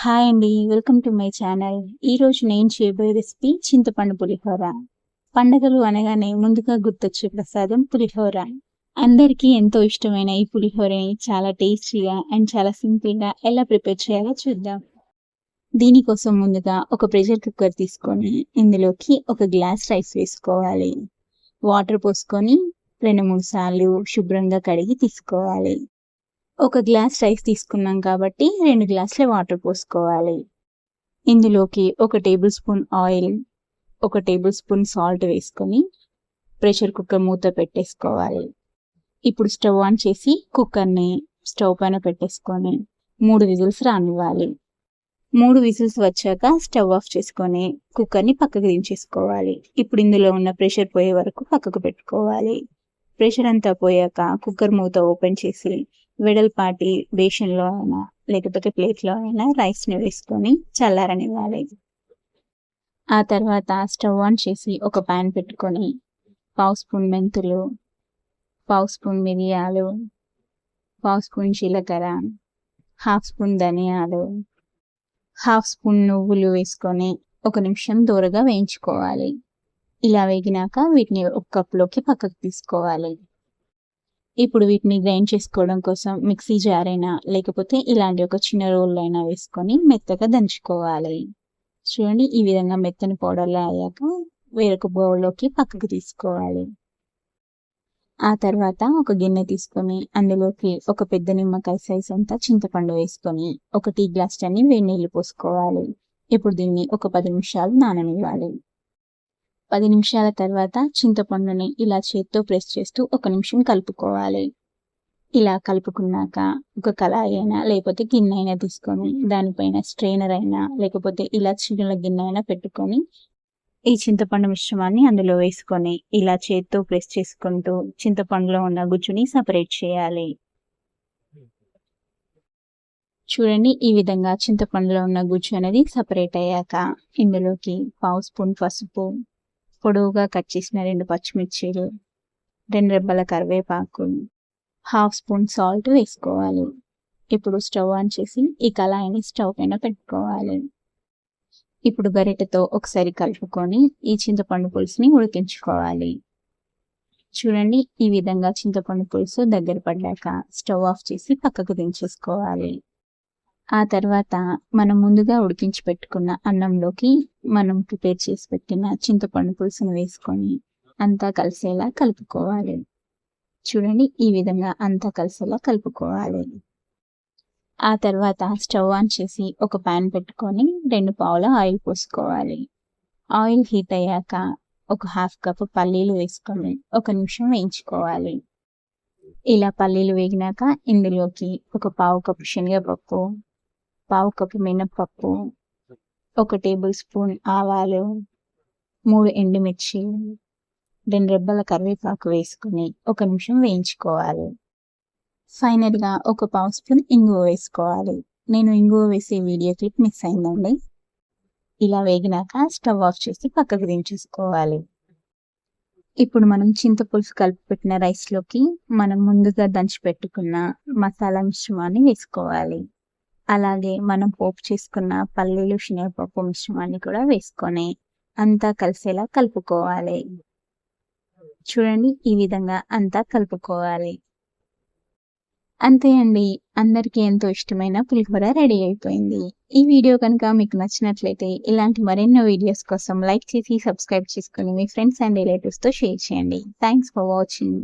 Hi అండి welcome to my channel ఈరోజు నేను చేయబోయే రెసిపీ చింతపండు పులిహోర. పండగలు అనగానే ముందుగా గుర్తొచ్చే ప్రసాదం పులిహోర. అందరికీ ఎంతో ఇష్టమైన ఈ పులిహోరని చాలా టేస్టీగా అండ్ చాలా సింపుల్గా ఎలా ప్రిపేర్ చేయాలో చూద్దాం. దీనికోసం ముందుగా ఒక ప్రెషర్ కుక్కర్ తీసుకొని ఇందులోకి ఒక గ్లాస్ రైస్ వేసుకోవాలి. వాటర్ పోసుకొని రెండు మూడు సార్లు శుభ్రంగా కడిగి తీసుకోవాలి. ఒక గ్లాస్ రైస్ తీసుకున్నాం కాబట్టి రెండు గ్లాసుల వాటర్ పోసుకోవాలి. ఇందులోకి ఒక టేబుల్ స్పూన్ ఆయిల్ ఒక టేబుల్ స్పూన్ సాల్ట్ వేసుకొని ప్రెషర్ కుక్కర్ మూత పెట్టేసుకోవాలి. ఇప్పుడు స్టవ్ ఆన్ చేసి కుక్కర్ని స్టవ్ పైన పెట్టేసుకొని మూడు విజిల్స్ రానివ్వాలి. మూడు విజిల్స్ వచ్చాక స్టవ్ ఆఫ్ చేసుకొని కుక్కర్ని పక్కకు దించేసుకోవాలి. ఇప్పుడు ఇందులో ఉన్న ప్రెషర్ పోయే వరకు పక్కకు పెట్టుకోవాలి. ప్రెషర్ అంతా పోయాక కుక్కర్ మూత ఓపెన్ చేసి వెడల్పాటి బేషన్లో అయినా లేకపోతే ప్లేట్లో అయినా రైస్ని వేసుకొని చల్లారనివ్వాలి. ఆ తర్వాత స్టవ్ ఆన్ చేసి ఒక ప్యాన్ పెట్టుకొని పావు స్పూన్ మెంతులు పావు స్పూన్ మిరియాలు పావు స్పూన్ జీలకర్ర హాఫ్ స్పూన్ ధనియాలు హాఫ్ స్పూన్ నువ్వులు వేసుకొని ఒక నిమిషం దూరగా వేయించుకోవాలి. ఇలా వేగినాక వీటిని ఒక కప్లోకి పక్కకు తీసుకోవాలి. ఇప్పుడు వీటిని గ్రైండ్ చేసుకోవడం కోసం మిక్సీ జార్ అయినా లేకపోతే ఇలాంటి ఒక చిన్న రోల్ అయినా వేసుకొని మెత్తగా దంచుకోవాలి. చూడండి ఈ విధంగా మెత్తని పౌడర్లో అయ్యాక వేరొక బౌల్లోకి పక్కకు తీసుకోవాలి. ఆ తర్వాత ఒక గిన్నె తీసుకొని అందులోకి ఒక పెద్ద నిమ్మకాయ సైజ్ అంతా చింతపండు వేసుకొని ఒక టీ గ్లాస్ అన్ని వేడి నీళ్ళు పోసుకోవాలి. ఇప్పుడు దీన్ని ఒక పది నిమిషాలు నాననివ్వాలి. పది నిమిషాల తర్వాత చింతపండుని ఇలా చేత్తో ప్రెస్ చేస్తూ ఒక నిమిషం కలుపుకోవాలి. ఇలా కలుపుకున్నాక ఒక కళాయి అయినా లేకపోతే గిన్నె అయినా తీసుకొని దానిపైన స్ట్రైనర్ అయినా లేకపోతే ఇలా చిన్న గిన్నె అయినా పెట్టుకొని ఈ చింతపండు మిశ్రమాన్ని అందులో వేసుకొని ఇలా చేత్తో ప్రెస్ చేసుకుంటూ చింతపండులో ఉన్న గుజ్జుని సపరేట్ చేయాలి. చూడండి ఈ విధంగా చింతపండులో ఉన్న గుజ్జు అనేది సపరేట్ అయ్యాక ఇందులోకి పావు స్పూన్ పసుపు పొడవుగా కట్ చేసిన రెండు పచ్చిమిర్చీలు రెండు రెబ్బల కరివేపాకు హాఫ్ స్పూన్ సాల్ట్ వేసుకోవాలి. ఇప్పుడు స్టవ్ ఆన్ చేసి ఈ కళాయిని స్టవ్ పైన పెట్టుకోవాలి. ఇప్పుడు గరిటెతో ఒకసారి కలుపుకొని ఈ చింతపండు పులుసుని ఉడికించుకోవాలి. చూడండి ఈ విధంగా చింతపండు పులుసు దగ్గర పడ్డాక స్టవ్ ఆఫ్ చేసి పక్కకు దించేసుకోవాలి. ఆ తర్వాత మనం ముందుగా ఉడికించి పెట్టుకున్న అన్నంలోకి మనం ప్రిపేర్ చేసి పెట్టిన చింతపండు పులుసును వేసుకొని అంతా కలిసేలా కలుపుకోవాలి. చూడండి ఈ విధంగా అంతా కలిసేలా కలుపుకోవాలి. ఆ తర్వాత స్టవ్ ఆన్ చేసి ఒక ప్యాన్ పెట్టుకొని రెండు పావుల ఆయిల్ పోసుకోవాలి. ఆయిల్ హీట్ అయ్యాక ఒక హాఫ్ కప్ పల్లీలు వేసుకొని ఒక నిమిషం వేయించుకోవాలి. ఇలా పల్లీలు వేగినాక ఇందులోకి ఒక పావు కప్పు శనగపప్పు పావు కప్పు మినప్పప్పు ఒక టేబుల్ స్పూన్ ఆవాలు మూడు ఎండుమిర్చి రెండు రెబ్బల కరివేపాకు వేసుకుని ఒక నిమిషం వేయించుకోవాలి. ఫైనల్గా ఒక పావు స్పూన్ ఇంగువ వేసుకోవాలి. నేను ఇంగువ వేసే వీడియో క్లిప్ మిస్ అయిందండి. ఇలా వేగినాక స్టవ్ ఆఫ్ చేసి పక్కకు దించేసుకోవాలి. ఇప్పుడు మనం చింతపులుసు కలిపి పెట్టిన రైస్లోకి మనం ముందుగా దంచి పెట్టుకున్న మసాలా మిశ్రమాన్ని వేసుకోవాలి. అలాగే మనం పోపు చేసుకున్న పల్లీలు శనగపప్పు మిశ్రమాన్ని కూడా వేసుకొని అంతా కలిసేలా కలుపుకోవాలి. చూడండి ఈ విధంగా అంతా కలుపుకోవాలి. అంతే అండి. అందరికీ ఎంతో ఇష్టమైన పులిహోర రెడీ అయిపోయింది. ఈ వీడియో కనుక మీకు నచ్చినట్లయితే ఇలాంటి మరెన్నో వీడియోస్ కోసం లైక్ చేసి సబ్స్క్రైబ్ చేసుకుని మీ ఫ్రెండ్స్ అండ్ రిలేటివ్స్తో షేర్ చేయండి. Thanks for watching.